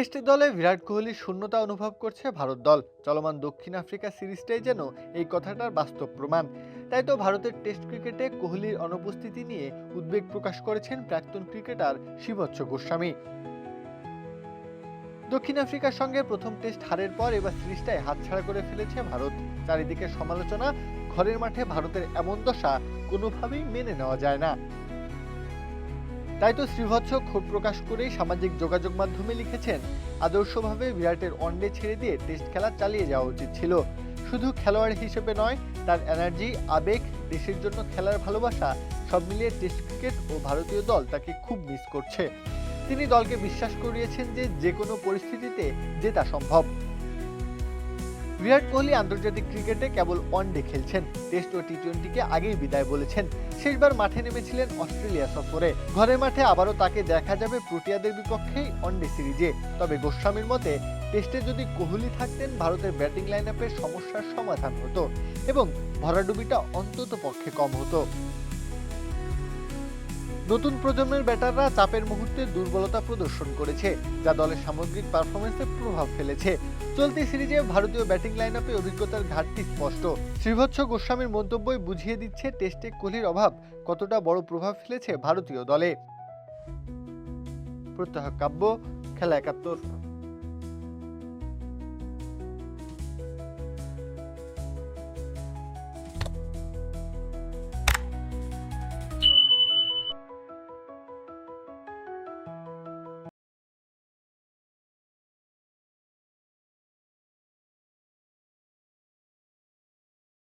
Test দলে বিরাট কোহলির শূন্যতা অনুভব করছে ভারত দল। চলমান দক্ষিণ আফ্রিকা সিরিজটাই যেন এই কথাটার বাস্তব প্রমাণ। তাই তো ভারতের টেস্ট ক্রিকেটে কোহলির অনুপস্থিতি নিয়ে উদ্বেগ প্রকাশ করেছেন প্রাক্তন ক্রিকেটার শিবচ্ছ গোস্বামী। দক্ষিণ আফ্রিকার সঙ্গে প্রথম টেস্ট হারের পর এবার সিরিজটাই হাতছাড়া করে ফেলেছে ভারত। চারিদিকে সমালোচনা ঘরের মাঠে ভারতের এমন দশা কোনোভাবেই মেনে নেওয়া যায় না। তাই তো শ্রীভৎস ক্ষোভ প্রকাশ করেই সামাজিক যোগাযোগ মাধ্যমে লিখেছেন, আদর্শভাবে বিরাটের ওয়ানডে ছেড়ে দিয়ে টেস্ট খেলা চালিয়ে যাওয়া উচিত ছিল। শুধু খেলোয়াড় হিসেবে নয়, তার এনার্জি আবেগ, দেশের জন্য খেলার ভালোবাসা, সব মিলিয়ে টেস্ট ক্রিকেট ও ভারতীয় দল তাকে খুব মিস করছে। তিনি দলকে বিশ্বাস করিয়েছেন যে যে কোনো পরিস্থিতিতে জেতা সম্ভব। বিরাট কোহলি আন্তর্জাতিক ক্রিকেটে কেবল ওয়ানডে খেলছেন। টেস্ট ও টি টোয়েন্টিকে আগেই বিদায় বলেছেন। শেষবার মাঠে নেমেছিলেন অস্ট্রেলিয়া সফরে। ঘরের মাঠে আবারও তাকে দেখা যাবে প্রোটিয়াদের বিপক্ষেই ওয়ানডে সিরিজে। তবে গোস্বামীর মতে, টেস্টে যদি কোহলি থাকতেন, ভারতের ব্যাটিং লাইন সমস্যার সমাধান হতো এবং ভরাডুবিটা অন্তত পক্ষে কম হতো। নতুন প্রজন্মের ব্যাটাররা চাপের মুহূর্তে দুর্বলতা প্রদর্শন করেছে, যা দলের সামগ্রিক পারফরমেন্সে প্রভাব ফেলেছে। চলতি সিরিজে ভারতীয় ব্যাটিং লাইন আপে অভিজ্ঞতার ঘাটতি স্পষ্ট। শ্রীভৎস গোস্বামীর মন্তব্যই বুঝিয়ে দিচ্ছে, টেস্টে কোহলির অভাব কতটা বড় প্রভাব ফেলেছে ভারতীয় দলে। প্রত্যহ কাব্য, খেলা একাত্তর।